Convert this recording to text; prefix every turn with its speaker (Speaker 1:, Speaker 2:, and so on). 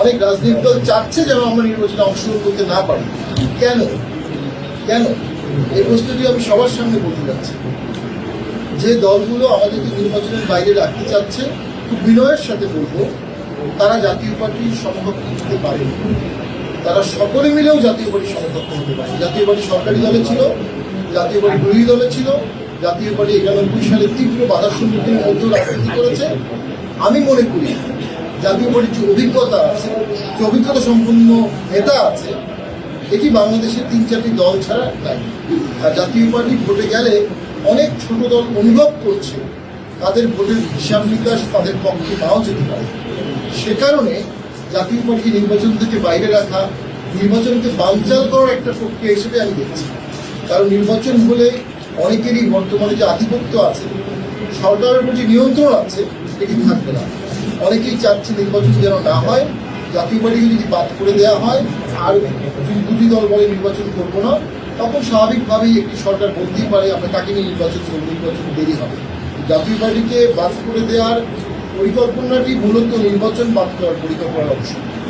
Speaker 1: অনেক রাজনৈতিক দল চাচ্ছে যেন আমরা নির্বাচনে অংশগ্রহণ করতে না পারি। কেন? কেন? এই প্রশ্নটি আমি সবার সামনে বলতে যাচ্ছি। যে দলগুলো আমাদেরকে নির্বাচনের বাইরে রাখতে চাচ্ছে, খুব বিনয়ের সাথে বলব, তারা জাতীয় পার্টির সমকক্ষ হতে পারে তারা সকলে মিলেও জাতীয় পার্টির সমকক্ষ হতে পারে জাতীয় পার্টি সরকারি দলে ছিল, জাতীয় পার্টি বিরোধী দলে ছিল, জাতীয় পার্টি একানব্বই সালে তীব্র বাধার সম্মুখীন মধ্যে রাজনীতি করেছে। আমি মনে করি পার্টির যে অভিজ্ঞতা আছে, যে অভিজ্ঞতা সম্পন্ন নেতা আছে, এটি বাংলাদেশের তিন চারটি দল ছাড়া নাই। আর জাতীয় পার্টি ভোটে গেলে অনেক ছোট দল অনুভব করছে, তাদের ভোটের হিসাব নিকাশ তাদের পক্ষে নাও যেতে পারে। সে কারণে জাতীয় পার্টি নির্বাচন থেকে বাইরে রাখা, নির্বাচনকে বানচাল করার একটা প্রক্রিয়া হিসেবে আমি দেখছি। কারণ নির্বাচন হলে অনেকেরই বর্তমানে যে আধিপত্য আছে সরকারের প্রতি নিয়ন্ত্রণ আছে এটি থাকবে না। অনেকেই চাচ্ছে নির্বাচন যেন না হয়, জাতীয় পার্টিকে যদি বাদ করে দেওয়া হয়, আর দুটি দল বলে নির্বাচন করব না, তখন স্বাভাবিকভাবেই একটি সরকার বলতেই পারে, আমরা কাকে নিয়ে নির্বাচন করব, নির্বাচন দেরি হবে। জাতীয় পার্টিকে বাদ করে দেওয়ার পরিকল্পনাটি মূলত নির্বাচন বাদ করার পরিকল্পনার অংশ।